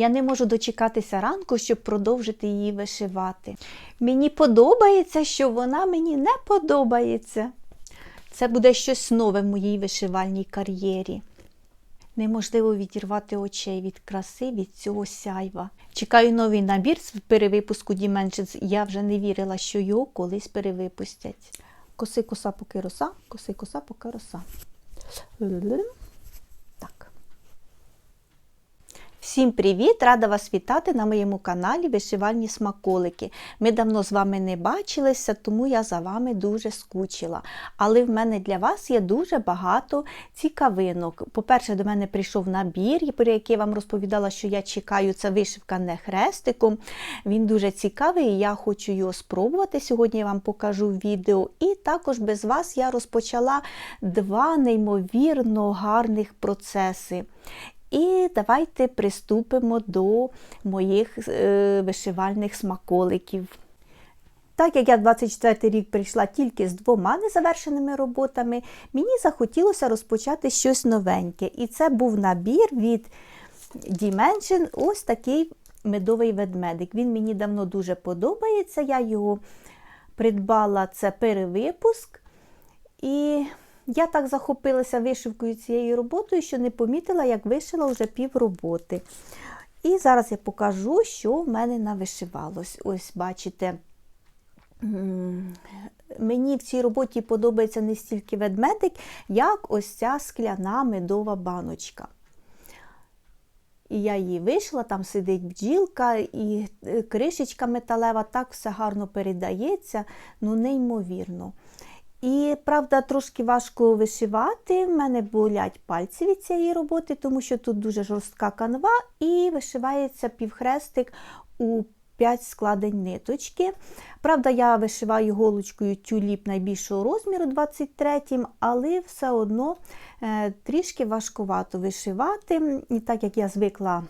Я не можу дочекатися ранку, щоб продовжити її вишивати. Мені подобається, що вона мені не подобається. Це буде щось нове в моїй вишивальній кар'єрі. Неможливо відірвати очей від краси, від цього сяйва. Чекаю новий набір з перевипуску Dimensions. Я вже не вірила, що його колись перевипустять. Коси коса поки роса, коси коса поки роса. Так. Всім привіт! Рада вас вітати на моєму каналі Вишивальні смаколики. Ми давно з вами не бачилися, тому я за вами дуже скучила. Але в мене для вас є дуже багато цікавинок. По-перше, до мене прийшов набір, про який я вам розповідала, що я чекаю. Це вишивка не хрестиком. Він дуже цікавий, і я хочу його спробувати. Сьогодні я вам покажу відео. І також без вас я розпочала два неймовірно гарних процеси. І давайте приступимо до моїх е, вишивальних смаколиків. Так як я 24 рік прийшла тільки з двома незавершеними роботами, мені захотілося розпочати щось новеньке. І це був набір від Dimension, ось такий медовий ведмедик. Він мені давно дуже подобається. Я його придбала, це перевипуск. І я так захопилася вишивкою цією роботою, що не помітила, як вишила вже пів роботи. І зараз я покажу, що в мене навишивалось. Ось, бачите, мені в цій роботі подобається не стільки ведмедик, як ось ця скляна медова баночка. І я її вийшла, там сидить бджілка, і кришечка металева, так все гарно передається, ну неймовірно. І, правда, трошки важко вишивати. В мене болять пальці від цієї роботи, тому що тут дуже жорстка канва, і вишивається півхрестик у 5 складень ниточки. Правда, я вишиваю голочкою тюліп найбільшого розміру 23 але все одно е, трішки важкувато вишивати. І так як я звикла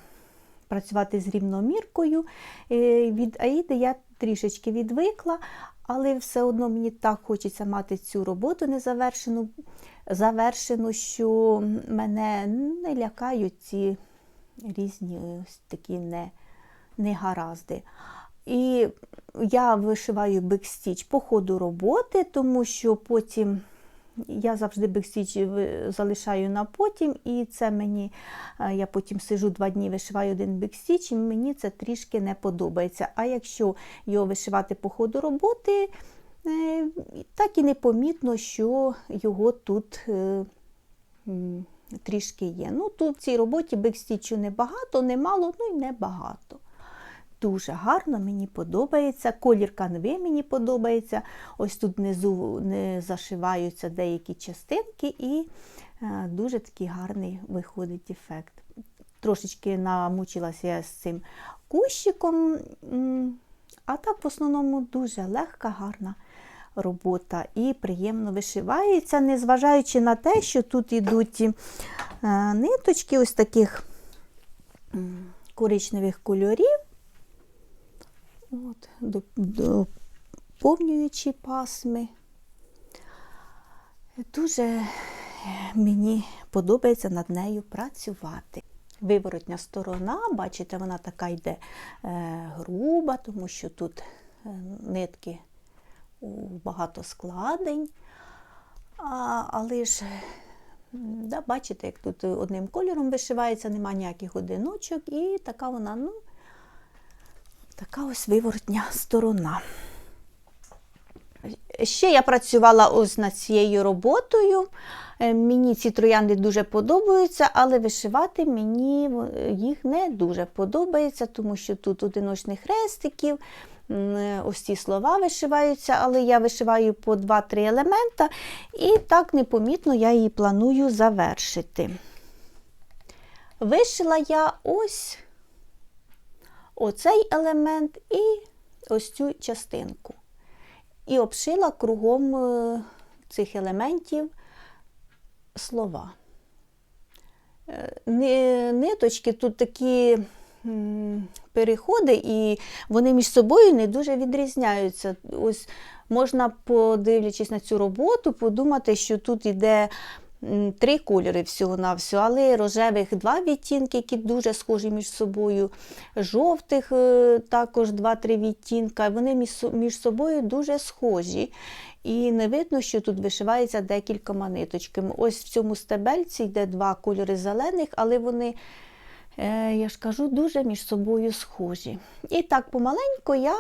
працювати з рівноміркою, е, від Аїди я трішечки відвикла. Але все одно мені так хочеться мати цю роботу незавершену, завершену, що мене не лякають ці різні ось такі не, негаразди. І я вишиваю бекстіч по ходу роботи, тому що потім я завжди бекстіч залишаю на потім, і це мені, я потім сижу два дні, вишиваю один бекстіч, і мені це трішки не подобається. А якщо його вишивати по ходу роботи, е, так і непомітно, що його тут е, трішки є. Ну, Тут в цій роботі бекстічу небагато, немало, ну і небагато. Дуже гарно, мені подобається. Колір канви мені подобається. Ось тут внизу не зашиваються деякі частинки, і е, дуже такий гарний виходить ефект. Трошечки намучилася я з цим кущиком, а так в основному дуже легка, гарна робота і приємно вишивається, незважаючи на те, що тут йдуть е, ниточки ось таких коричневих кольорів. От, доповнюючи пасми. Дуже мені подобається над нею працювати. Виворотня сторона, бачите, вона така йде е, груба, тому що тут е, нитки багато складень. А, але ж, да, бачите, як тут одним кольором вишивається, нема ніяких одиночок, і така вона, ну, Така ось виворотня сторона. Ще я працювала ось над цією роботою. Е, мені ці троянди дуже подобаються, але вишивати мені їх не дуже подобається, тому що тут одиночних хрестиків, ось ці слова вишиваються, але я вишиваю по 2-3 елемента, і так непомітно я її планую завершити. Вишила я ось оцей елемент і ось цю частинку. І обшила кругом е, цих елементів слова. Е, ниточки тут такі переходи, і вони між собою не дуже відрізняються. Ось Можна, подивлячись на цю роботу, подумати, що тут йде м, три кольори всього на всього, але рожевих два відтінки, які дуже схожі між собою. Жовтих е, також два-три відтінка. Вони між собою дуже схожі. І не видно, що тут вишивається декількома ниточками. Ось в цьому стебельці йде два кольори зелених, але вони, е, я ж кажу, дуже між собою схожі. І так помаленько я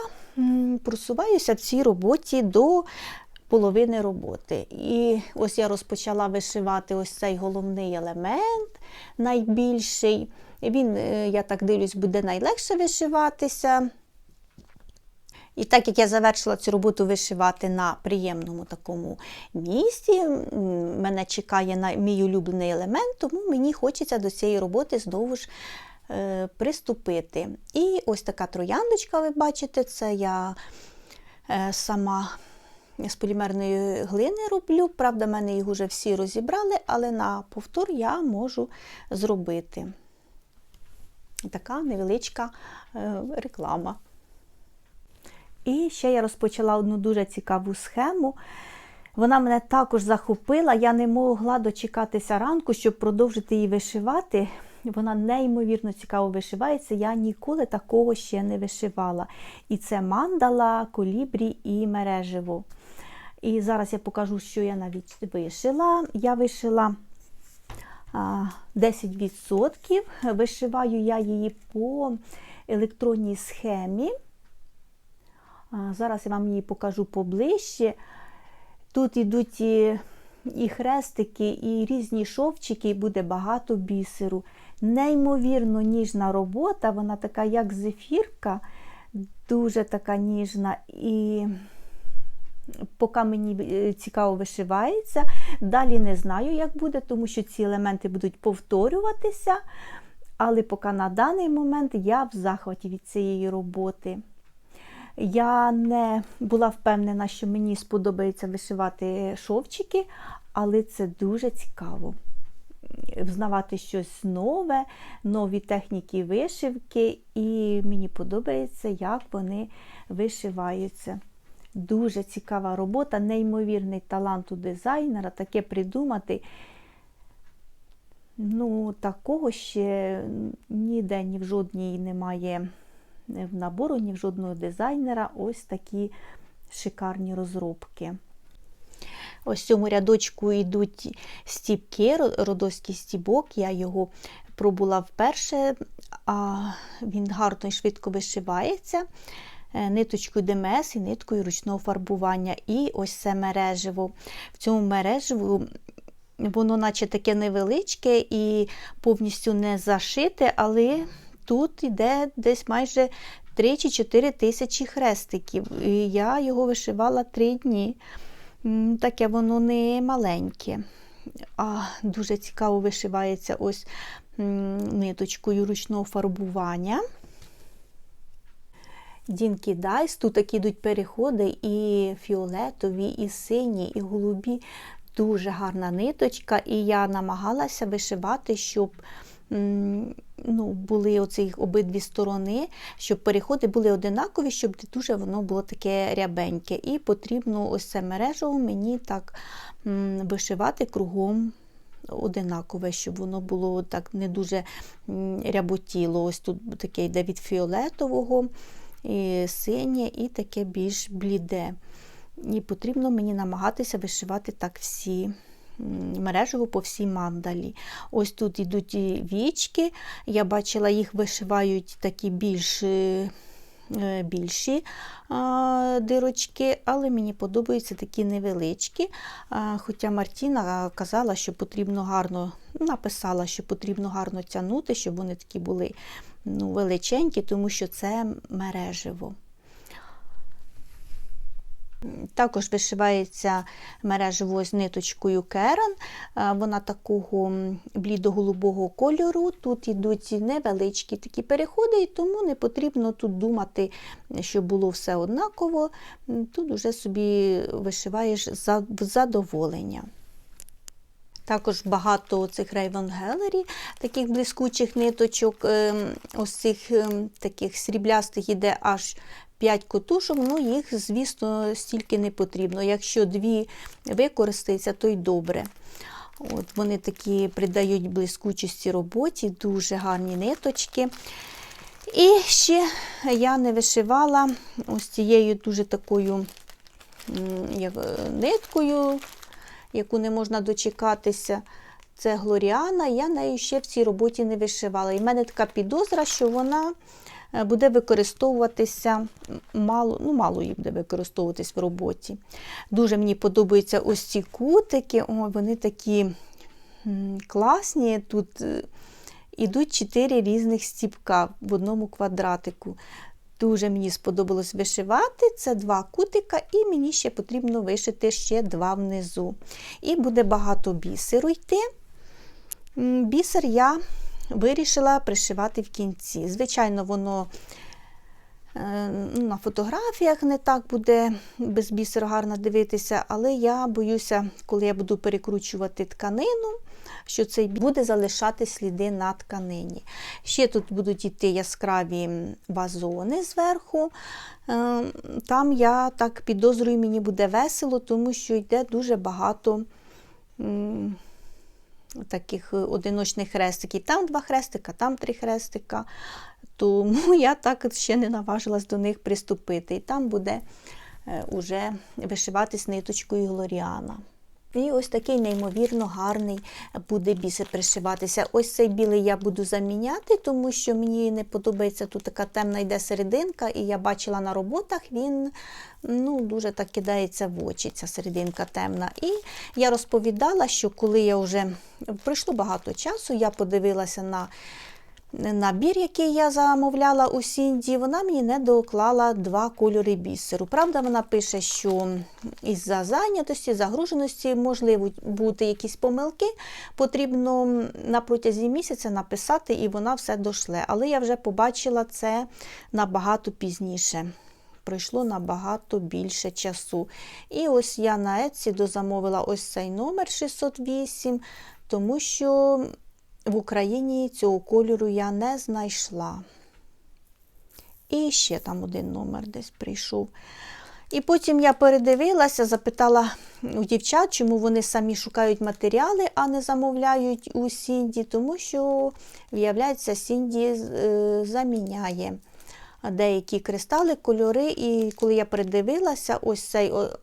просуваюся в цій роботі до половини роботи. І ось я розпочала вишивати ось цей головний елемент, найбільший. Він, е, я так дивлюсь, буде найлегше вишиватися. І так як я завершила цю роботу вишивати на приємному такому місці, мене чекає на мій улюблений елемент, тому мені хочеться до цієї роботи знову ж е, приступити. І ось така трояндочка, ви бачите, це я е, сама з полімерної глини роблю. Правда, в мене їх вже всі розібрали, але на повтор я можу зробити. Така невеличка е, реклама. І ще я розпочала одну дуже цікаву схему. Вона мене також захопила. Я не могла дочекатися ранку, щоб продовжити її вишивати. Вона неймовірно цікаво вишивається. Я ніколи такого ще не вишивала. І це мандала, колібрі і мереживо. І зараз я покажу, що я навіть вишила. Я вишила 10%. Вишиваю я її по електронній схемі. Зараз я вам її покажу поближче. Тут ідуть і, і хрестики, і різні шовчики, і буде багато бісеру. Неймовірно ніжна робота, вона така, як зефірка, дуже така ніжна. І поки мені е, цікаво вишивається, далі не знаю, як буде, тому що ці елементи будуть повторюватися. Але поки на даний момент я в захваті від цієї роботи. Я не була впевнена, що мені сподобається вишивати шовчики, але це дуже цікаво. Взнавати щось нове, нові техніки вишивки, і мені подобається, як вони вишиваються. Дуже цікава робота, неймовірний талант у дизайнера, таке придумати. Ну, такого ще ніде, ні в жодній немає в набору, ні в жодного дизайнера ось такі шикарні розробки. Ось в цьому рядочку йдуть стіпки, родоський стібок. Я його пробула вперше, а він гарно і швидко вишивається. Ниточкою ДМС і ниткою ручного фарбування. І ось це мереживо. В цьому мереживу воно, наче таке невеличке і повністю не зашите, але тут йде десь майже 3 чи 4 тисячі хрестиків. І я його вишивала 3 дні. Таке воно не маленьке. А Дуже цікаво вишивається ось ниточкою ручного фарбування. Дінкі Дайс, тут такі йдуть переходи і фіолетові, і сині, і голубі. Дуже гарна ниточка, і я намагалася вишивати, щоб ну, були оці обидві сторони, щоб переходи були одинакові, щоб не дуже воно було таке рябеньке. І потрібно ось це мережево мені так вишивати кругом одинакове, щоб воно було так не дуже ряботіло. Ось тут таке йде від фіолетового, і синє і таке більш бліде. І потрібно мені намагатися вишивати так всі мережево по всій мандалі. Ось тут йдуть вічки. Я бачила, їх вишивають такі більш більші дирочки, але мені подобаються такі невеличкі. Хоча Мартіна казала, що потрібно гарно, написала, що потрібно гарно тягнути, щоб вони такі були ну, величенькі, тому що це мережево. Також вишивається мережево з ниточкою керен. Вона такого блідо-голубого кольору. Тут йдуть невеличкі такі переходи, і тому не потрібно тут думати, щоб було все однаково. Тут вже собі вишиваєш в задоволення. Також багато цих Raven Gallery, таких блискучих ниточок, ось цих таких сріблястих іде аж 5 котушок, ну їх, звісно, стільки не потрібно. Якщо дві використається, то й добре. От Вони такі придають блискучості роботі, дуже гарні ниточки. І ще я не вишивала ось цією дуже такою як, е, ниткою, яку не можна дочекатися. Це Глоріана, я нею ще в цій роботі не вишивала. І в мене така підозра, що вона буде використовуватися мало, ну, мало її буде використовуватись в роботі. Дуже мені подобаються ось ці кутики, О, вони такі класні. Тут е, ідуть чотири різних стіпка в одному квадратику. Дуже мені сподобалось вишивати. Це два кутика, і мені ще потрібно вишити ще два внизу. І буде багато бісеру йти. Бісер я вирішила пришивати в кінці. Звичайно, воно е, ну, на фотографіях не так буде без бісеру гарно дивитися, але я боюся, коли я буду перекручувати тканину, що цей буде залишати сліди на тканині. Ще тут будуть йти яскраві вазони зверху. Е, Там я так підозрюю, мені буде весело, тому що йде дуже багато. Таких е, одиночних хрестиків. Там два хрестика, там три хрестика. Тому я так ще не наважилась до них приступити. І там буде е, уже вишиватись ниточкою Глоріана. І ось такий неймовірно гарний буде бісер пришиватися. Ось цей білий я буду заміняти, тому що мені не подобається тут така темна йде серединка, і я бачила на роботах, він ну, дуже так кидається в очі, ця серединка темна. І я розповідала, що коли я вже пройшло багато часу, я подивилася на набір, який я замовляла у Сінді, вона мені не доклала два кольори бісеру. Правда, вона пише, що із-за зайнятості, загруженості можливо бути якісь помилки. Потрібно на протязі місяця написати, і вона все дошле. Але я вже побачила це набагато пізніше. Пройшло набагато більше часу. І ось я на Etsy дозамовила ось цей номер 608, тому що в Україні цього кольору я не знайшла. І ще там один номер десь прийшов. І потім я передивилася, запитала у дівчат, чому вони самі шукають матеріали, а не замовляють у Сінді, тому що, виявляється, Сінді е, заміняє деякі кристали, кольори. І коли я передивилася, ось цей о-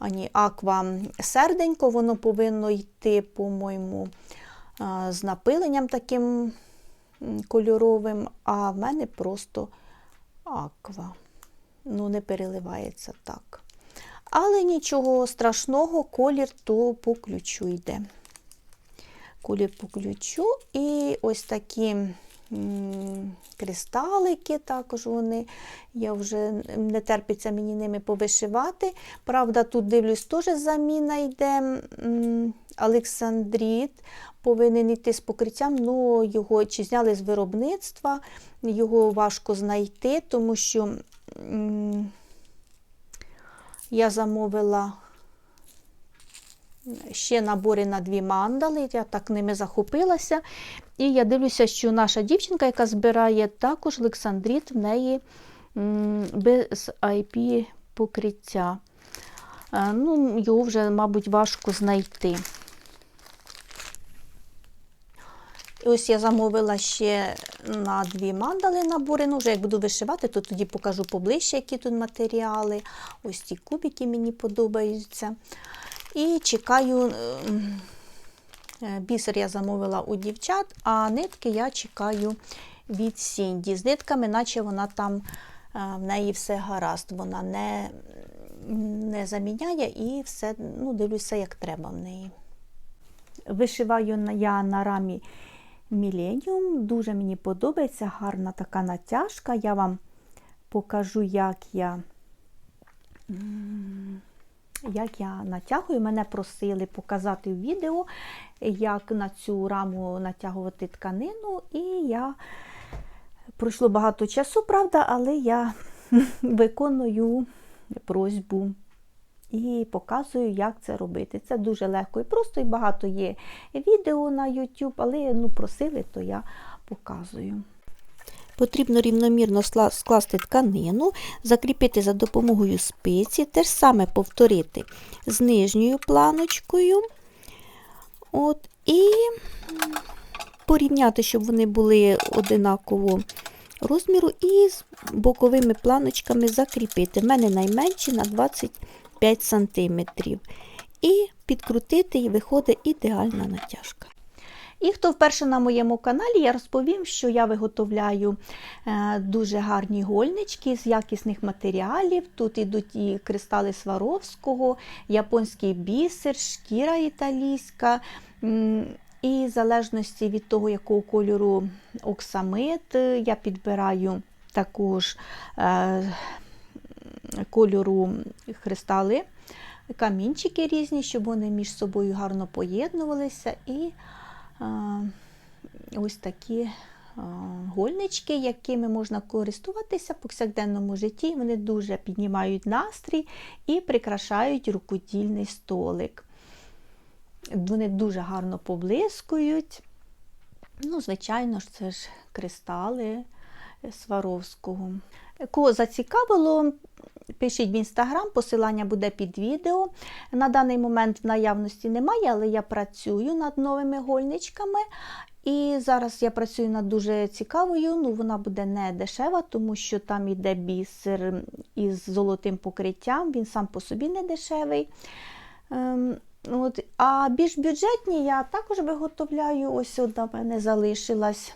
Олександрит, а ні, аква серденько, воно повинно йти, по-моєму, з напиленням таким кольоровим, а в мене просто аква. Ну, не переливається так. Але нічого страшного, колір то по ключу йде. Колір по ключу. І ось такі кристалики, також вони. Я вже не терпиться мені ними повишивати. Правда, тут дивлюсь, теж заміна йде. м, Олександрит повинен йти з покриттям, ну його чи зняли з виробництва, його важко знайти, тому що я замовила ще набори на дві мандали, я так ними захопилася. І я дивлюся, що наша дівчинка, яка збирає також Олександрит, в неї без IP покриття. Е, Ну, його вже, мабуть, важко знайти. І ось я замовила ще на дві мандали набори. Ну, вже як буду вишивати, то тоді покажу поближче, які тут матеріали. Ось ці кубики мені подобаються. І чекаю, ем, е, бісер я замовила у дівчат, а нитки я чекаю від Сінді. З нитками, наче вона там е, в неї все гаразд, вона не, не заміняє і все, ну, дивлюся, як треба в неї. Вишиваю я на рамі Millennium. Дуже мені подобається, гарна така натяжка. Я вам покажу, як я, як я натягую. Мене просили показати в відео, як на цю раму натягувати тканину. І я пройшло багато часу, правда, але я виконую просьбу і показую, як це робити. Це дуже легко і просто, і багато є відео на YouTube, але ну, просили, то я показую. Потрібно рівномірно скласти тканину, закріпити за допомогою спиці, те ж саме повторити з нижньою планочкою. От, і порівняти, щоб вони були одинаково розміру, і з боковими планочками закріпити. У мене найменші на 25 см. І підкрутити, і виходить ідеальна натяжка. І хто вперше на моєму каналі, я розповім, що я виготовляю е, дуже гарні гольнички з якісних матеріалів. Тут ідуть і кристали Сваровського, японський бісер, шкіра італійська. І в залежності від того, якого кольору оксамит, е, я підбираю також е, кольору кристали, камінчики різні, щоб вони між собою гарно поєднувалися. І ось такі гольнички, якими можна користуватися в повсякденному житті. Вони дуже піднімають настрій і прикрашають рукодільний столик. Вони дуже гарно поблискують. Ну, звичайно ж, це ж кристали Сваровського. Кого зацікавило, пишіть в інстаграм, посилання буде під відео. На даний момент в наявності немає, але я працюю над новими гольничками. І зараз я працюю над дуже цікавою. Ну, вона буде не дешева, тому що там іде бісер із золотим покриттям, він сам по собі не дешевий. Ем, От, а більш бюджетні я також виготовляю. Ось одна в мене залишилась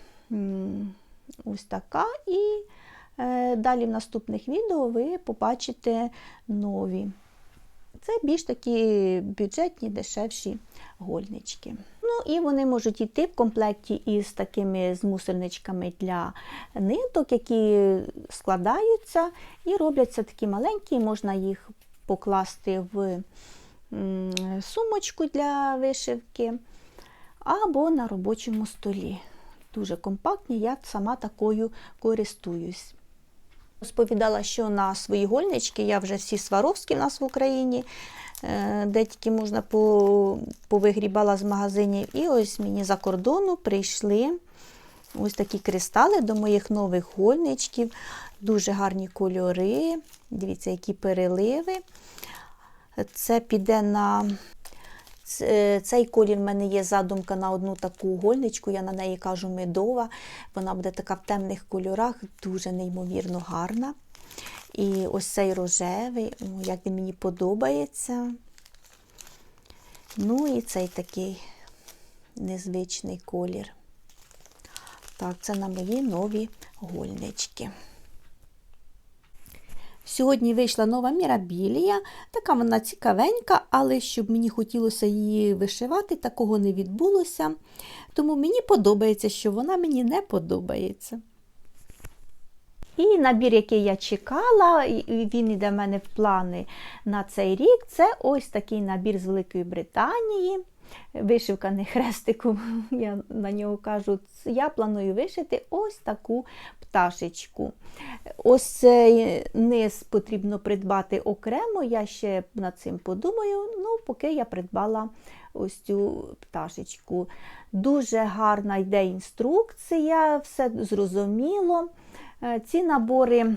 ось така. І далі в наступних відео ви побачите нові. Це більш такі бюджетні, дешевші гольнички. Ну і вони можуть йти в комплекті із такими змусельничками для ниток, які складаються і робляться такі маленькі, можна їх покласти в сумочку для вишивки або на робочому столі. Дуже компактні, я сама такою користуюсь. Розповідала, що на свої гольнички я вже всі сваровські в нас в Україні, е, де тільки можна повигрібала з магазинів. І ось мені за кордону прийшли ось такі кристали до моїх нових гольничків. Дуже гарні кольори. Дивіться, які переливи. Це піде на Цей колір в мене є задумка на одну таку гольничку, я на неї кажу медова. Вона буде така в темних кольорах, дуже неймовірно гарна. І ось цей рожевий, як він мені подобається. Ну і цей такий незвичний колір. Так, це на мої нові гольнички. Сьогодні вийшла нова мірабілія, така вона цікавенька, але щоб мені хотілося її вишивати, такого не відбулося. Тому мені подобається, що вона мені не подобається. І набір, який я чекала, він йде в мене в плани на цей рік, це ось такий набір з Великої Британії. Вишивка не хрестиком, я на нього кажу. Я планую вишити ось таку пташечку. Ось цей низ потрібно придбати окремо. Я ще над цим подумаю. Ну, поки я придбала ось цю пташечку. Дуже гарна йде інструкція, все зрозуміло. Е, Ці набори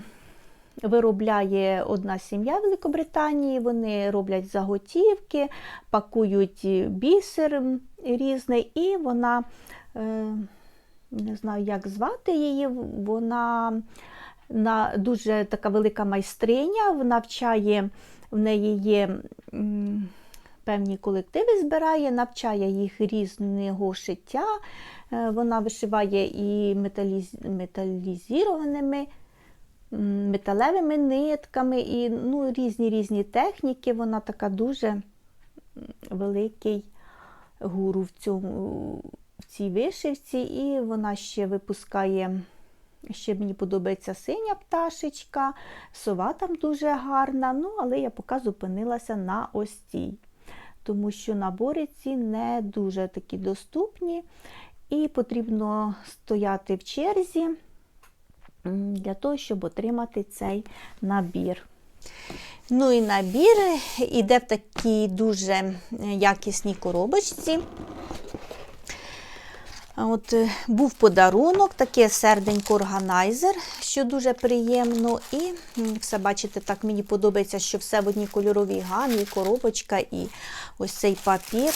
виробляє одна сім'я Великобританії. Вони роблять заготівки, пакують бісер різний, і вона, е, не знаю, як звати її, вона на дуже така велика майстриня, навчає, в неї є. Певні колективи збирає, навчає їх різного шиття. Е, Вона вишиває і металіз... металізірованими, металевими нитками, і ну, різні різні техніки. Вона така дуже великий гуру в, цьому, в цій вишивці, і вона ще випускає. Ще мені подобається синя пташечка, сова там дуже гарна, ну, але я поки зупинилася на ось цій. Тому що набори ці не дуже такі доступні, і потрібно стояти в черзі для того, щоб отримати цей набір. Ну і набір іде в такій дуже якісній коробочці. От, е, був подарунок, таке серденько органайзер, що дуже приємно. І все бачите, так мені подобається, що все в одній кольоровій гамі, коробочка, і ось цей папір.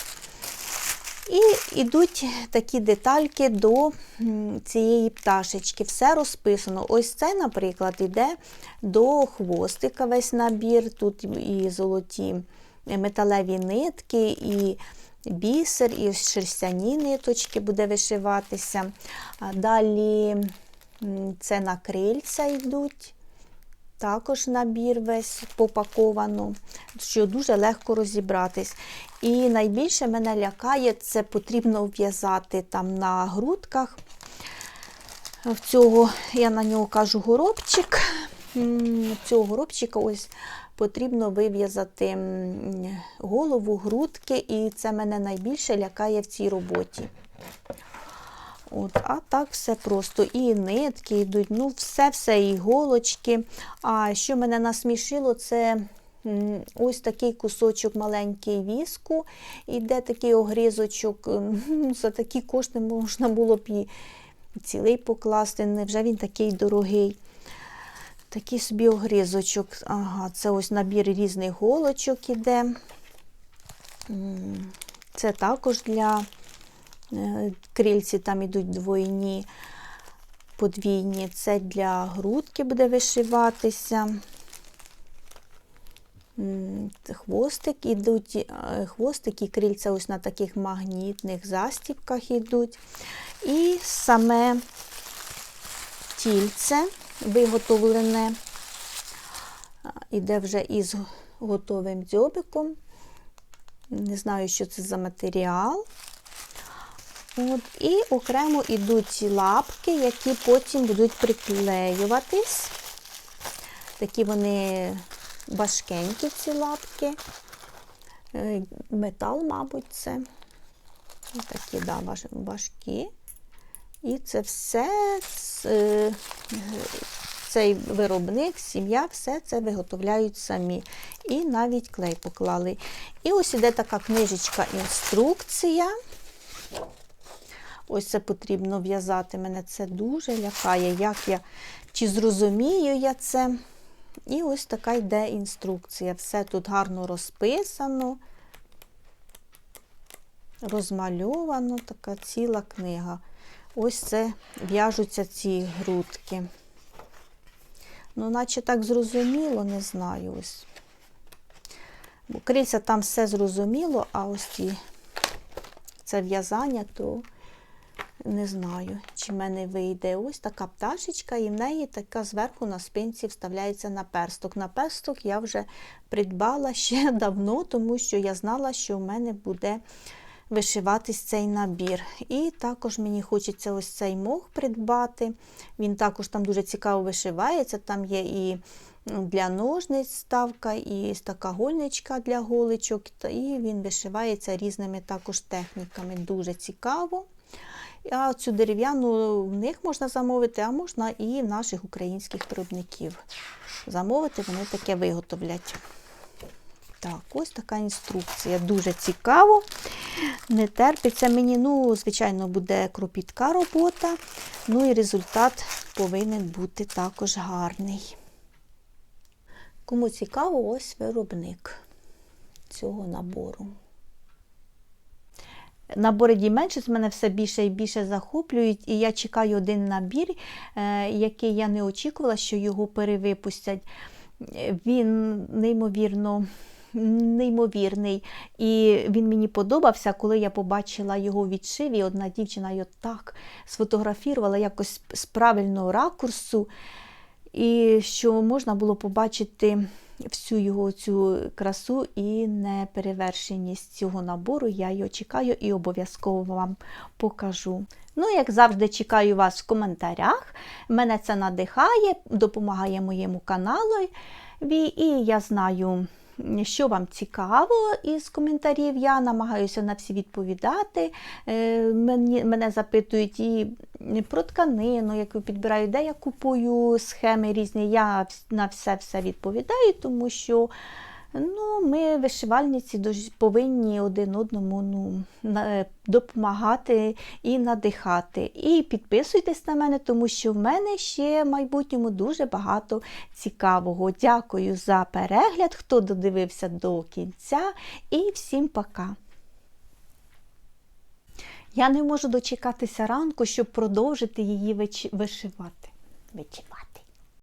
І йдуть такі детальки до цієї пташечки. Все розписано. Ось це, наприклад, йде до хвостика весь набір. Тут і золоті металеві нитки, і бісер, і шерстяні ниточки буде вишиватися. Далі це на крильця йдуть. Також набір весь попаковано, що дуже легко розібратись. І найбільше мене лякає, це потрібно в'язати там на грудках. В цього, я на нього кажу, горобчик. Цього горобчика ось потрібно вив'язати голову, грудки, і це мене найбільше лякає в цій роботі. От, а так все просто. І нитки йдуть, ну все-все, іголочки. А що мене насмішило, це ось такий кусочок маленький віску, іде такий огрізочок. За такі кошти можна було б і цілий покласти. Невже він такий дорогий? Такий собі огрізочок. Ага, це ось набір різних голочок іде. Це також для крильці, там ідуть двойні, подвійні. Це для грудки буде вишиватися. Хвостик ідуть, е, хвостик і крильця ось на таких магнітних застібках йдуть. І саме тільце виготовлене, а, іде вже із готовим дзьобиком. Не знаю, що це за матеріал. От, і окремо йдуть лапки, які потім будуть приклеюватись. Такі вони важкенькі, ці лапки. Е, Метал, мабуть, це. Такі, да, важкі. І це все, цей виробник, сім'я, все це виготовляють самі. І навіть клей поклали. І ось іде така книжечка інструкція. Ось це потрібно в'язати. Мене це дуже лякає, як я, чи зрозумію я це. І ось така йде інструкція. Все тут гарно розписано, розмальовано, така ціла книга. Ось це в'яжуться ці грудки. Ну, наче так зрозуміло, не знаю. ось. Бо там все зрозуміло, а ось ці це в'язання, то не знаю, чи в мене вийде. Ось така пташечка, і в неї така зверху на спинці вставляється наперсток. Наперсток я вже придбала ще давно, тому що я знала, що в мене буде вишиватись цей набір. І також мені хочеться ось цей мох придбати. Він також там дуже цікаво вишивається. Там є і для ножниць ставка, і така гольничка для голичок. І він вишивається різними також техніками. Дуже цікаво. А цю дерев'яну в них можна замовити, а можна і в наших українських виробників замовити, вони таке виготовлять. Так, ось така інструкція. Дуже цікаво. Не терпиться мені. Ну, звичайно, буде кропітка робота. Ну і результат повинен бути також гарний. Кому цікаво, ось виробник цього набору. Набори Діменшіс мене все більше і більше захоплюють, і я чекаю один набір, е, який я не очікувала, що його перевипустять. Він неймовірно. Неймовірний, і він мені подобався, коли я побачила його відшиві. Одна дівчина його так сфотографувала якось з правильного ракурсу, і що можна було побачити всю його цю красу і неперевершеність цього набору. Я його чекаю і обов'язково вам покажу. Ну, як завжди, чекаю вас в коментарях. Мене це надихає, допомагає моєму каналу. І я знаю, що вам цікаво із коментарів. Я намагаюся на всі відповідати. Е, мене запитують і про тканину, яку підбираю, де я купую схеми різні. Я на все все відповідаю, тому що Ну, ми вишивальниці повинні один одному ну, допомагати і надихати. І підписуйтесь на мене, тому що в мене ще в майбутньому дуже багато цікавого. Дякую за перегляд, хто додивився до кінця, і всім пока! Я не можу дочекатися ранку, щоб продовжити її вишивати. Вичивати.